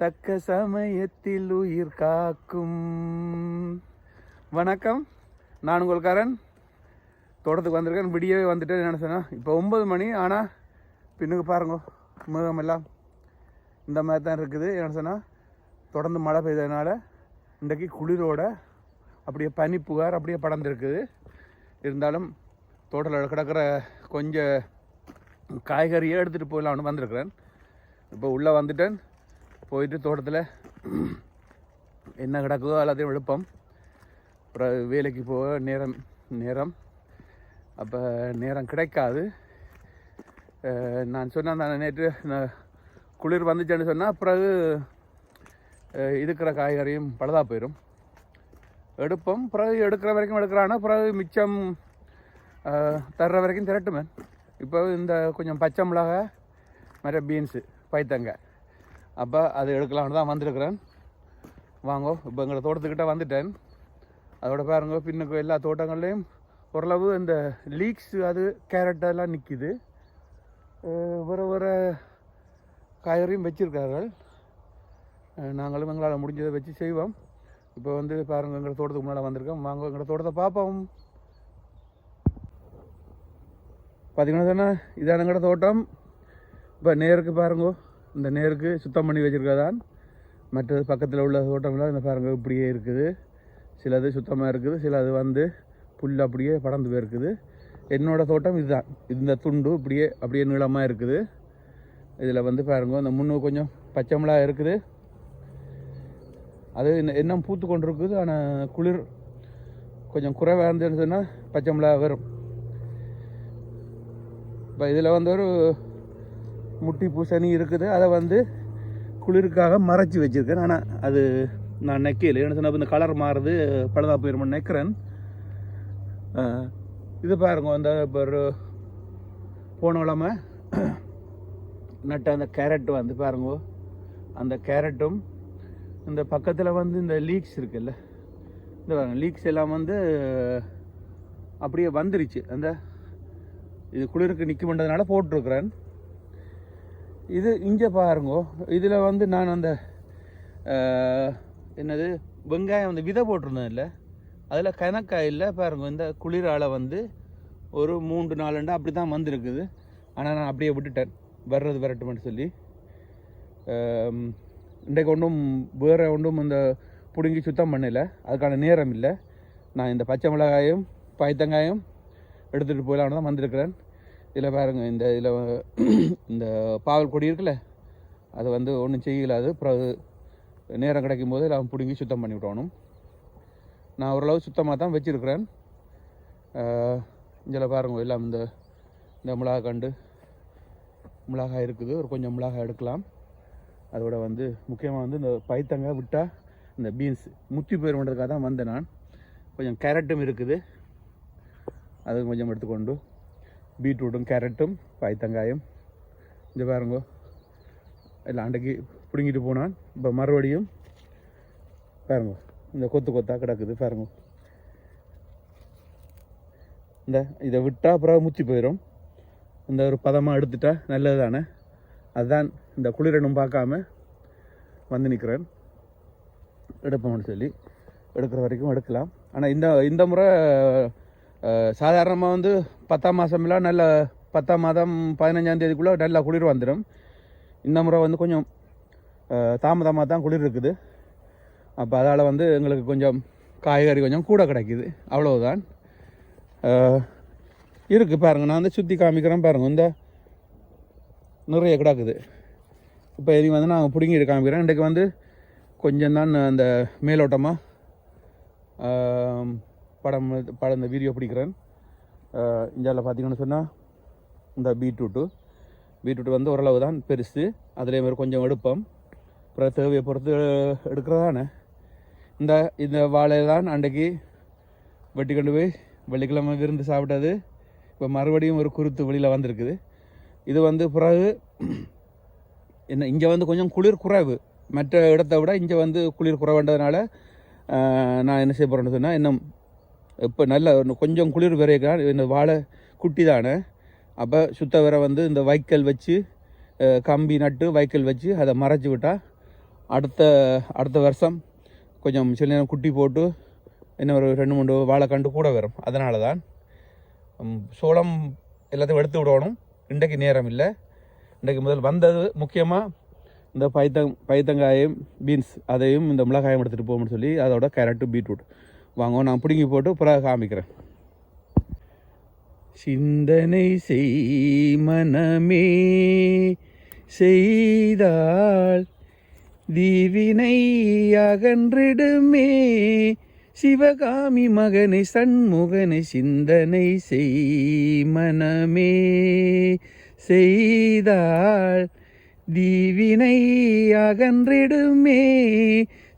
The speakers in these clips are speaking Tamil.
தக்க சமயத்தில் உயிர் காக்கும். வணக்கம். நான் உங்களுக்காரன் தோட்டத்துக்கு வந்திருக்கேன். விடியவே வந்துட்டேன். நினச்சேன்னா இப்போ ஒம்பது மணி. ஆனால் பின்னுக்கு பாருங்க மிருகமெல்லாம் இந்த மாதிரி தான் இருக்குது. என்ன சொன்னால் தொடர்ந்து மழை பெய்ததுனால இன்றைக்கு குளிரோட அப்படியே பனி புகார் அப்படியே படர்ந்துருக்குது. இருந்தாலும் தோட்டத்தில் கிடக்கிற கொஞ்சம் காய்கறியே எடுத்துகிட்டு போயிடலாம்னு வந்திருக்கிறேன். இப்போ உள்ளே வந்துட்டேன். போயிட்டு தோட்டத்தில் என்ன கிடக்குதோ எல்லாத்தையும் எழுப்பம் அப்புறம் வேலைக்கு போக நேரம் நேரம். அப்போ நேரம் கிடைக்காது. நான் சொன்னேன் நான் நேற்று குளிர் வந்துச்சேன்னு சொன்னால் பிறகு இருக்கிற காய்கறியும் பழுதாக போயிடும் எடுப்போம். பிறகு எடுக்கிற வரைக்கும் எடுக்கிறானா பிறகு மிச்சம் தர்ற வரைக்கும் திரட்டுமே இப்போ இந்த கொஞ்சம் பச்சை மிளகாய் மற்ற பீன்ஸு பைத்தங்காய். அப்போ அது எடுக்கலாம்னு தான் வந்திருக்கிறேன். வாங்கோ இப்போ எங்களை தோட்டத்துக்கிட்ட வந்துட்டேன். அதோட பாருங்க பின்னுக்கு எல்லா தோட்டங்கள்லேயும் ஓரளவு இந்த லீக்ஸ் அது கேரட்டெல்லாம் நிற்கிது வேறு வேறு காய்கறியும் வச்சிருக்கார்கள் நாங்களும் எங்களால் முடிஞ்சதை வச்சு செய்வோம். இப்போ வந்து பாருங்க எங்கள் தோட்டத்துக்கு முன்னால் வந்திருக்கோம். வாங்க எங்கள் தோட்டத்தை பார்ப்போம். பார்த்தீங்கன்னா தானே இதான் எங்களோட தோட்டம். இப்போ நேருக்கு பாருங்கோ. இந்த நேருக்கு சுத்தம் பண்ணி வச்சுருக்கதான். மற்றது பக்கத்தில் உள்ள தோட்டம்லாம் இந்த பாருங்கள் இப்படியே இருக்குது. சிலது சுத்தமாக இருக்குது சிலது வந்து புல் அப்படியே படர்ந்து போயிருக்குது. என்னோடய தோட்டம் இதுதான். இந்த துண்டு இப்படியே அப்படியே நீளமாக இருக்குது. இதில் வந்து பாருங்க இந்த முன்னு கொஞ்சம் பச்சை மிளகா இருக்குது. அது என்ன பூத்து கொண்டு இருக்குது ஆனால் குளிர் கொஞ்சம் குறைவாக இருந்துச்சுன்னா சொன்னால் பச்சை மிளகா வரும். இப்போ இதில் வந்து ஒரு முட்டி பூசணி இருக்குது. அதை வந்து குளிருக்காக மறைச்சி வச்சுருக்கேன். ஆனால் அது நான் நெக்கையில் என்ன சொன்னால் இந்த கலர் மாறுது. பழுதா போயிருமோன்னு நினைக்கிறேன் இது பாருங்க அந்த இப்போ ஒரு போன கிழமை நட்ட அந்த கேரட் வந்து பாருங்க. அந்த கேரட்டும் இந்த பக்கத்தில் வந்து இந்த லீக்ஸ் இருக்குல்ல. இந்த பாருங்க லீக்ஸ் எல்லாம் வந்து அப்படியே வந்துருச்சு. அந்த இது குளிருக்கு நிற்க நிற்கும்ன்றதுனால போட்டிருக்கிறேன். இது இங்கே பாருங்க. இதில் வந்து நான் அந்த என்னது வெங்காயம் அந்த விதை போட்டிருந்தேன் இல்லை அதில் கணக்காயில் பாருங்க இந்த குளிரால் வந்து ஒரு மூன்று நாலுண்டா அப்படி தான் வந்திருக்குது. ஆனால் நான் அப்படியே விட்டுட்டேன். வர்றது வரட்டும்னு சொல்லி. இன்றைக்கு ஒன்றும் வேறு ஒன்றும் இந்த பிடுங்கி சுத்தம் பண்ணலை. அதுக்கான நேரம் இல்லை. நான் இந்த பச்சை மிளகாயும் பாய்த்தங்காயும் எடுத்துகிட்டு போயிடலான்னு தான் வந்திருக்கிறேன். இதில் பாருங்கள் இந்த இதில் இந்த பாவல் கொடி இருக்குல்ல அது வந்து ஒன்றும் செய்யல அது அப்புறம் அது நேரம் கிடைக்கும் போது எல்லாம் பிடுங்கி சுத்தம் பண்ணி விடணும். நான் ஓரளவு சுத்தமாக தான் வச்சுருக்கிறேன். இதில் பாருங்கள் எல்லாம் இந்த இந்த மிளகா கண்டு மிளகாய் இருக்குது. ஒரு கொஞ்சம் மிளகாய் எடுக்கலாம். அதோட வந்து முக்கியமாக வந்து இந்த பைத்தங்காய் விட்டால் இந்த பீன்ஸ் முத்தி போயிருமன்றதுக்காக தான் வந்தேன் நான். கொஞ்சம் கேரட்டும் இருக்குது. அது கொஞ்சம் எடுத்துக்கொண்டு பீட்ரூட்டும் கேரட்டும் பைத்தங்காயும் இங்கே பாருங்க எல்லாம் அன்றைக்கு பிடுங்கிட்டு போனான் இப்போ மறுபடியும் பாருங்க இந்த கொத்து கொத்தாக கிடக்குது பாருங்க இந்த இதை விட்டால் அப்புறம் முத்தி போயிடும் இந்த ஒரு பதமாக எடுத்துட்டா நல்லது தானே அதுதான் இந்த குளிரனும் பார்க்காம வந்து நிற்கிறேன் எடுப்போம்னு சொல்லி எடுக்கிற வரைக்கும் எடுக்கலாம் ஆனால் இந்த இந்த முறை சாதாரணமாக வந்து பத்தாம் மாதம்லாம் நல்ல பத்தாம் மாதம் பதினஞ்சாம் தேதிக்குள்ளே நல்லா குளிர் வந்துடும். இந்த முறை வந்து கொஞ்சம் தாமதமாக தான் குளிர் இருக்குது. அப்போ அதால் வந்து எங்களுக்கு கொஞ்சம் காய்கறி கொஞ்சம் கூட கிடைக்குது. அவ்வளவுதான். இருக்குது பாருங்கள் நான் வந்து சுற்றி காமிக்கிறேன் பாருங்கள் இந்த நிறைய கிடக்குது. இப்போ இது வந்து நான் பிடுங்கிட்டு காமிக்கிறேன். இன்றைக்கு வந்து கொஞ்சம் தான் அந்த மேலோட்டமாக படம் படம் இந்த வீடியோ பிடிக்கிறேன். இந்தியாவில் பார்த்தீங்கன்னு சொன்னால் இந்த பீட்ரூட்டு பீட்ரூட் வந்து ஓரளவு தான் பெருசு. அதிலே மாதிரி கொஞ்சம் எடுப்போம். அப்புறம் தேவையை பொறுத்து எடுக்கிறதானே. இந்த இந்த வாழை தான் அன்றைக்கு வெட்டி கொண்டு போய் வெள்ளிக்கிழமை விருந்து சாப்பிட்டது. இப்போ மறுபடியும் ஒரு குருத்து வெளியில் வந்திருக்குது. இது வந்து பிறகு என்ன இங்கே வந்து கொஞ்சம் குளிர் குறைவு. மற்ற இடத்த விட இங்கே வந்து குளிர் குறைவுன்றதுனால நான் என்ன செய்ய போகிறேன்னு சொன்னால் இன்னும் இப்போ நல்ல இன்னும் கொஞ்சம் குளிர் விரைக்கான் இந்த வாழை குட்டி தானே? அப்போ சுத்த வர வந்து இந்த வைக்கல் வச்சு கம்பி நட்டு வைக்கல் வச்சு அதை மறைச்சி விட்டால் அடுத்த அடுத்த வருஷம் கொஞ்சம் சில நேரம் குட்டி போட்டு இன்னும் ஒரு ரெண்டு மூணு வாழை கண்டு கூட வரும். அதனால தான் சோளம் எல்லாத்தையும் எடுத்து விடணும். இன்றைக்கு நேரம் இல்லை. இன்றைக்கு முதல் வந்தது முக்கியமாக இந்த பைத்தங் பைத்தங்காயும் பீன்ஸ் அதையும் இந்த மிளகாயம் எடுத்துகிட்டு போகணும்னு சொல்லி அதோட கேரட்டு பீட்ரூட். வாங்க நான் பிடுங்கி போட்டு பிறகு காமிக்கிறேன். சிந்தனை செய் மனமே செய்தாள் தீவினை அகன்றிடுமே. சிவகாமி மகனை சண்முகனை சிந்தனை செய் மனமே செய்தாள் தீவினை அகன்றிடுமே.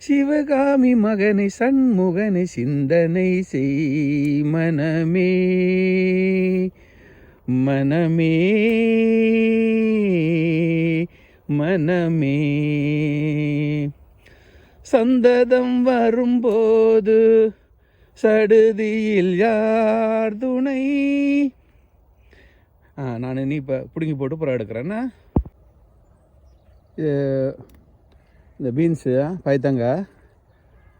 சிவகாமி மகனை சண்முகனை சிந்தனை செய் மனமே மனமே மனமே. சந்ததம் வரும்போது சடுதியில் யார் துணை? ஆ நான் இனி இப்போ பிடுங்கி போட்டு புற எடுக்கிறேன்னா இந்த பீன்ஸு பைத்தங்க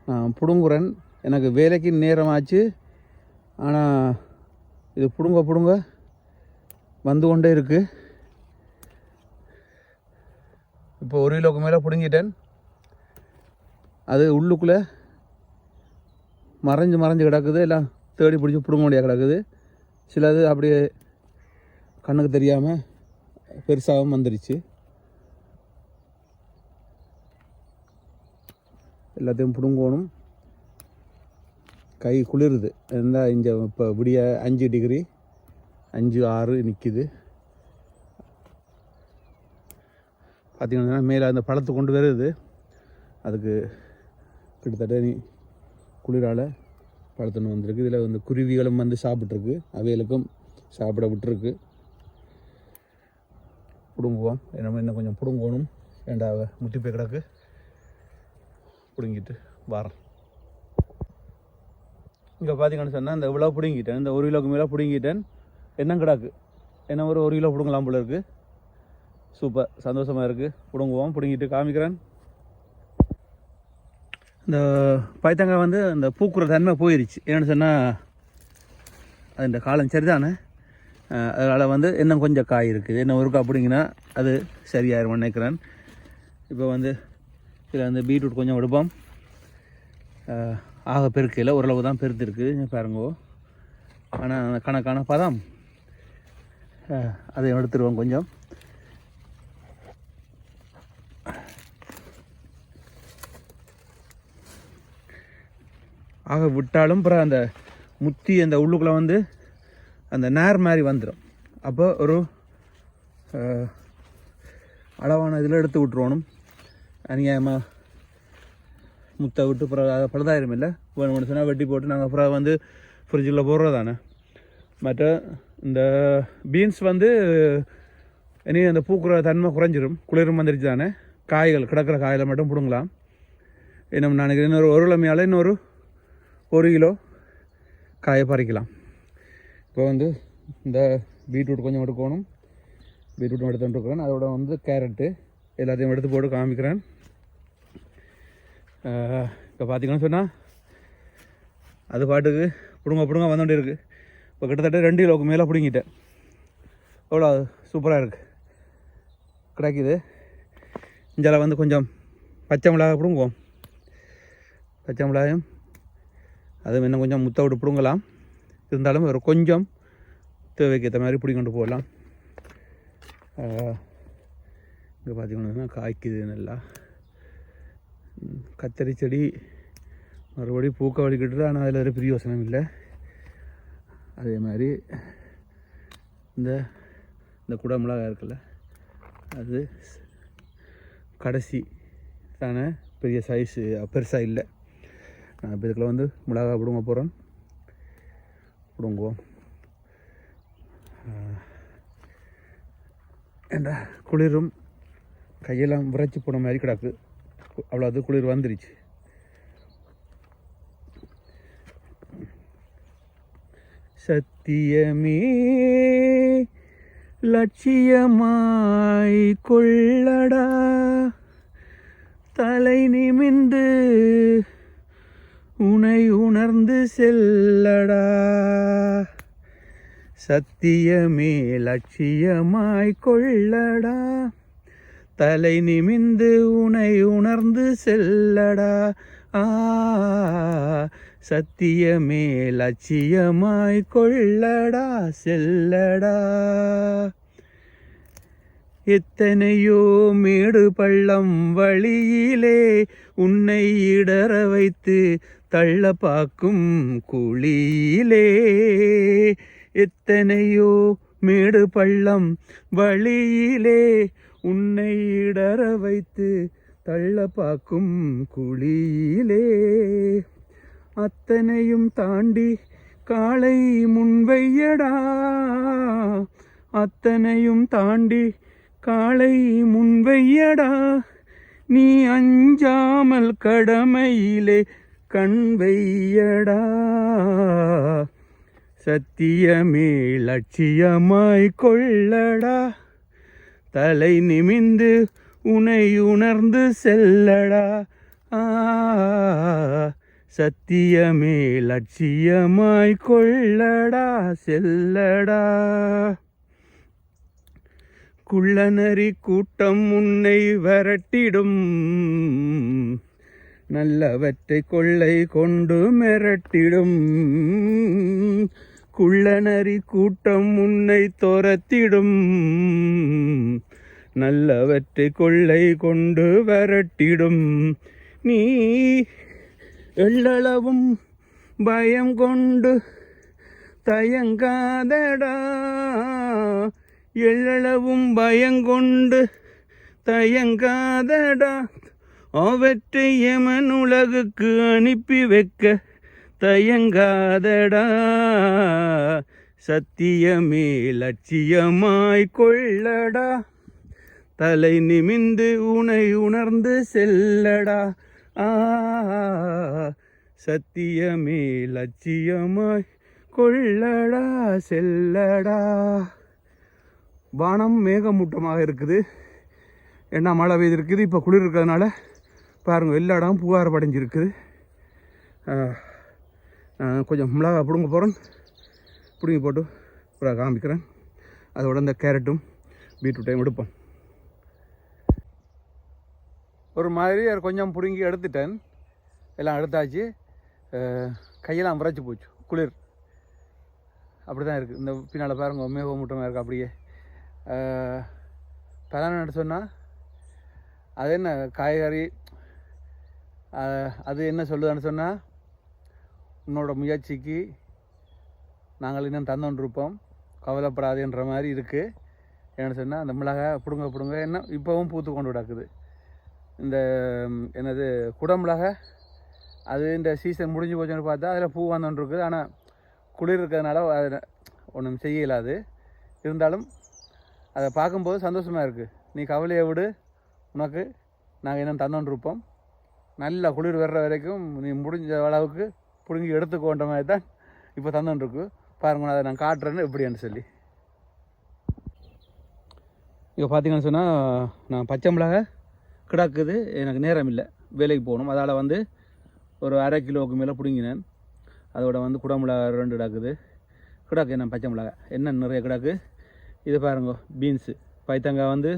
நான் பிடுங்குறேன். எனக்கு வேலைக்கு நேரமாச்சு. ஆனால் இது பிடுங்க பிடுங்க வந்து கொண்டே இருக்குது இப்போ ஒரு கிலோக்கு மேலே பிடுங்கிட்டேன். அது உள்ளுக்குள்ளே மறைஞ்சு மறைஞ்சு கிடக்குது. எல்லாம் தேடி பிடிச்சி பிடுங்க முடியாது கிடக்குது. சிலது அப்படியே கண்ணுக்கு தெரியாமல் பெருசாகவும் வந்துடுச்சு எல்லாத்தையும் பிடுங்கணும். கை குளிருது. இருந்தால் இங்கே இப்போ விடிய அஞ்சு டிகிரி அஞ்சு ஆறு நிற்கிது பார்த்திங்கன்னா மேலே அந்த பழத்தை கொண்டு வருது. அதுக்கு கிட்டத்தட்ட நீ குளிரால் பழத்துன்னு வந்திருக்கு. இதில் வந்து குருவிகளும் வந்து சாப்பிட்ருக்கு அவைகளுக்கும் சாப்பிட விட்டுருக்கு. பிடுங்குவோம். என்ன இன்னும் கொஞ்சம் பிடுங்கணும். ஏண்டா முட்டி போய் கிடக்கு? பிடுங்கிட்டு வரேன் இங்கே பார்த்தீங்கன்னு சொன்னால் இந்த இவ்வளோ பிடுங்கிட்டேன். இந்த ஒரு கிலோக்கு மேலே பிடுங்கிட்டேன். என்ன கிடாக்கு? என்ன ஒரு ஒரு கிலோ பிடுங்கலாம் போல இருக்குது சூப்பர். சந்தோஷமாக இருக்குது பிடுங்குவோம். பிடுங்கிட்டு காமிக்கிறேன். இந்த பைத்தங்காய் வந்து இந்த பூக்குற தன்மை போயிருச்சு. ஏன்னு சொன்னால் அது இந்த காலம் சரிதானே? அதனால் வந்து இன்னும் கொஞ்சம் காய் இருக்குது. என்ன ஒருக்கா அப்படிங்கன்னா அது சரியாயிரும் நினைக்கிறேன். இப்போ வந்து இதில் வந்து பீட்ரூட் கொஞ்சம் எடுப்போம் ஆக பெருக்கையில் ஓரளவு தான் பெருத்திருக்கு பாருங்கோ. ஆனால் கணக்கான பதம். அதை எடுத்துருவோம் கொஞ்சம். ஆக விட்டாலும் அப்புறம் அந்த முத்தி அந்த உள்ளுக்குள்ளே வந்து அந்த நேர் மாதிரி வந்துடும் அப்போ ஒரு அளவான இதில் எடுத்து விட்ருவணும் அநியாயமாக முத்தை விட்டு அப்புறம் பழுதாயிரம் இல்லை? ஒன்று வேணும் சொன்னால் வெட்டி போட்டு நாங்கள் அப்புறம் வந்து ஃப்ரிட்ஜில் போடுறது தானே மற்ற இந்த பீன்ஸ் வந்து இனி அந்த பூக்குற தன்மை குறைஞ்சிரும். குளிரும் வந்துருச்சு தானே காய்கள் கிடக்கிற காயில் மட்டும் பிடுங்கலாம். இன்னும் நான் நினைக்கிறேன் இன்னொரு ஒரு கிழமையால் இன்னொரு ஒரு கிலோ காயை பறிக்கலாம். இப்போ வந்து இந்த பீட்ரூட் கொஞ்சம் எடுக்கணும். பீட்ரூட்டும் எடுத்துகிட்டு இருக்கிறேன். அதோட வந்து கேரட்டு எல்லாத்தையும் எடுத்து போட்டு காமிக்கிறேன். இப்போ பார்த்தீங்கன்னு சொன்னால் அது பாட்டுக்கு பிடுங்க பிடுங்க வந்துகிட்டே இருக்குது இப்போ கிட்டத்தட்ட ரெண்டு கிலோவுக்கு மேலே பிடுங்கிட்டேன். எவ்வளோ சூப்பராக இருக்குது கிடைக்குது. இஞ்சால வந்து கொஞ்சம் பச்சை மிளகாய் பிடுங்குவோம். பச்சை மிளகாயும் அதுவும் இன்னும் கொஞ்சம் முத்த விட்டு பிடுங்கலாம். இருந்தாலும் ஒரு கொஞ்சம் தேவைக்கு ஏற்ற மாதிரி பிடிக்கொண்டு போகலாம். இங்கே பார்த்திங்கன்னா காய்க்குது நல்லா. கத்தரி செடி மறுபடியும் பூக்க வலிக்கிட்டு ஆனால் அதில் ஒரு பிரியோசனம் இல்லை. அதே மாதிரி இந்த இந்த குட மிளகாய் இருக்குல்ல அது கடைசி. தானே? பெரிய சைஸு பெருசாக இல்லை. நான் இப்போ இதுக்குள்ள வந்து மிளகா பிடுங்க போகிறேன் பிடுங்குவோம். ஏண்டா குளிரும்? கையெல்லாம் விரைச்சி போன மாதிரி கிடக்கு. அவ்வளோ அது குளிர் வந்துருச்சு. சத்தியமே லட்சியமாய் கொள்ளடா. தலை நிமிந்து உனை உணர்ந்து செல்லடா. சத்தியமே லட்சியமாய் கொள்ளடா. தலை நிமிந்து உனை உணர்ந்து செல்லடா. ஆ சத்தியமே லட்சியமாய் கொள்ளடா செல்லடா. எத்தனையோ மேடு பள்ளம் வழியிலே உன்னை இடற வைத்து தள்ள பார்க்கும் குழியிலே. எத்தனையோ மேடு பள்ளம் வழியிலே உன்னை இடற வைத்து தள்ள பார்க்கும் குழியிலே. அத்தனையும் தாண்டி காலை முன்வையடா. அத்தனையும் தாண்டி காலை முன்வையடா. நீ அஞ்சாமல் கடமையிலே கண் வையடா. சத்தியமே லட்சியமாய் கொள்ளடா. தலை நிமிந்து உனை உணர்ந்து செல்லடா. சத்தியமே லட்சியமாய் கொள்ளடா செல்லடா. குள்ளநரி கூட்டம் உன்னை விரட்டிடும். நல்லவற்றை கொள்ளை கொண்டு மிரட்டிடும். குள்ளநரி கூட்டம் உன்னை துரத்திடும். நல்லவற்றை கொள்ளை கொண்டு வரட்டிடும். நீ எள்ளளவும் பயம் கொண்டு தயங்காதடா. எள்ளளவும் பயங்கொண்டு தயங்காதடா. அவற்றை எமன் உலகுக்கு அனுப்பி வைக்க தயங்காதடா சத்தியமே லட்சியமாய் கொள்ளடா. தலை நிமிந்து உனை உணர்ந்து செல்லடா. ஆ சத்தியமே லட்சியமாய் கொள்ளடா செல்லடா. வானம் மேகமூட்டமாக இருக்குது. என்ன மழை பெய்திருக்குது? இப்போ குளிர் இருக்கிறதுனால பாருங்கள் எல்லா இடம் புகார் படைஞ்சிருக்குது. ஆ. கொஞ்சம் மிளகா பிடுங்க போகிறேன் பிடுங்கி போட்டு அப்புறம் காமிக்கிறேன். அதோட இந்த கேரட்டும் பீட்ரூட்டையும் எடுப்போம். ஒரு மாதிரி கொஞ்சம் பிடுங்கி எடுத்துட்டேன். எல்லாம் எடுத்தாச்சு. கையெல்லாம் விரைச்சி போச்சு. குளிர். அப்படி தான் இருக்குது இந்த பின்னால் பாருங்க மேகமூட்டமாக இருக்குது அப்படியே. பலன் சொன்னால் அது என்ன காய்கறி அது என்ன சொல்லுதுன்னு சொன்னால் உன்னோட முயற்சிக்கு நாங்கள் இன்னும் தந்தோன்றிருப்போம் கவலைப்படாதுன்ற மாதிரி இருக்குது என்ன சொன்னால் அந்த மிளகாய் பிடுங்க பிடுங்க என்ன இப்போவும் பூத்து கொண்டு கிடக்குது. இந்த என்னது குடமிளகா அது இந்த சீசன் முடிஞ்சு போச்சுன்னு பார்த்தா அதில் பூ வந்துட்டுருக்குது ஆனால் குளிர் இருக்கிறதுனால அதை ஒன்றும் செய்யலை அது. இருந்தாலும் அதை பார்க்கும்போது சந்தோஷமாக இருக்குது நீ கவலையை விடு. உனக்கு நாங்கள் இன்னும் தந்தோன்றிருப்போம் நல்லா குளிர் வர்ற வரைக்கும் நீ முடிஞ்ச அளவுக்கு பிடுங்கி எடுத்துக்கோன்ற மாதிரி தான் இப்போ தந்துட்டுருக்கு பாருங்க நான் அதை நான் காட்டுறேன்னு எப்படின்னு சொல்லி. இப்போ பார்த்தீங்கன்னு சொன்னால் நான் பச்சை மிளகா கிடக்குது. எனக்கு நேரம் இல்லை. வேலைக்கு போகணும். அதால் வந்து ஒரு அரை கிலோவுக்கு மேலே பிடுங்கினேன். அதோட வந்து குடமிளகா ரெண்டு கிடக்குது. கிடக்கு என்ன பச்சை மிளகா? என்ன நிறைய கிடக்கு? இது பாருங்க பீன்ஸு பைத்தங்காய் வந்து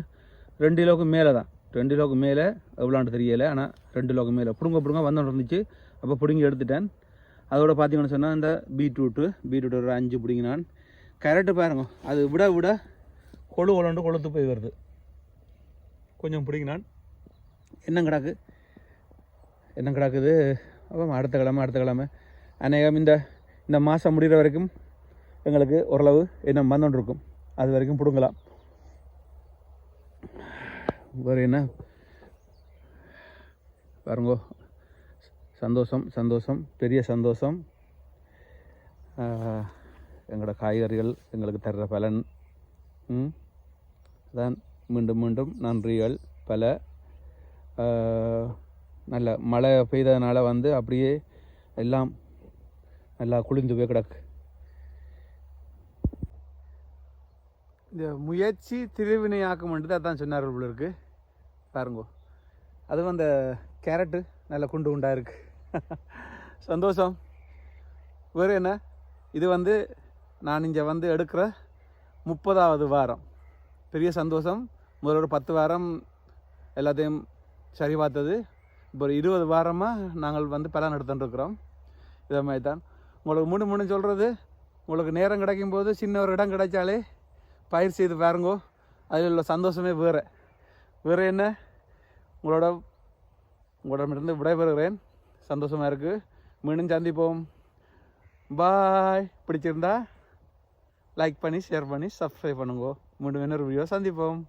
ரெண்டு கிலோவுக்கு மேலே தான். ரெண்டு கிலோவுக்கு மேலே எவ்வளோன்ட்டு தெரியலை. ஆனால் ரெண்டு கிலோவுக்கு மேலே. பிடுங்க பிடுங்க வந்து இருந்துச்சு. அப்போ பிடுங்கி எடுத்துட்டேன். அதோட பார்த்தீங்கன்னு சொன்னால் இந்த பீட்ரூட்டு பீட்ரூட் ஒரு அஞ்சு பிடிங்கினான். கேரட்டு பாருங்க அது விட விட கொழு கொழுண்டு கொளுத்து போய் வருது. கொஞ்சம் பிடிங்கினான். என்ன கிடக்கு? என்ன கிடக்குது? அப்போ அடுத்த கிழமை அடுத்த கிழமை. அநேகம் இந்த இந்த மாதம் முடிகிற வரைக்கும் எங்களுக்கு ஓரளவு என்ன வந்துட்டு இருக்கும். அது வரைக்கும் பிடுங்கலாம். வேறு என்ன? பாருங்கோ. சந்தோஷம் சந்தோஷம் பெரிய சந்தோஷம். எங்களோட காய்கறிகள் எங்களுக்கு தர்ற பலன். தான் மீண்டும் மீண்டும் நன்றிகள் பல. நல்ல மழை பெய்ததுனால வந்து அப்படியே எல்லாம் நல்லா குளிர்ந்து போய் கிடக்கு. இந்த முயற்சி திருவினையாக்கம் தான் சொன்னார் சொன்னார்கள் இருக்கு. பாருங்கோ. அதுவும் அந்த கேரட்டு நல்லா குண்டு குண்டாக இருக்குது சந்தோஷம். வேறு என்ன? இது வந்து நான் இங்கே வந்து எடுக்கிற முப்பதாவது வாரம். பெரிய சந்தோஷம். முதல்ல ஒரு பத்து வாரம் எல்லாத்தையும் சரி பார்த்தது இப்போ ஒரு இருபது வாரமாக நாங்கள் வந்து பலன் எடுத்துட்டுருக்குறோம். இதே மாதிரி தான் உங்களுக்கு முன்னு முன்னு சொல்கிறது உங்களுக்கு நேரம் கிடைக்கும் போது சின்ன ஒரு இடம் கிடைச்சாலே பயிர் செய்து பாருங்கோ. அதில் உள்ள சந்தோஷமே வேறு. வேறு என்ன? உங்களோட உங்களிடமிருந்து விடைபெறுகிறேன். சந்தோஷமாக இருக்குது மீண்டும் சந்திப்போம். பாய் பிடிச்சிருந்தா லைக் பண்ணி ஷேர் பண்ணி சப்ஸ்கிரைப் பண்ணுங்க. மீண்டும் இன்னொரு வீடியோ சந்திப்போம்.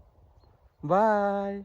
பாய்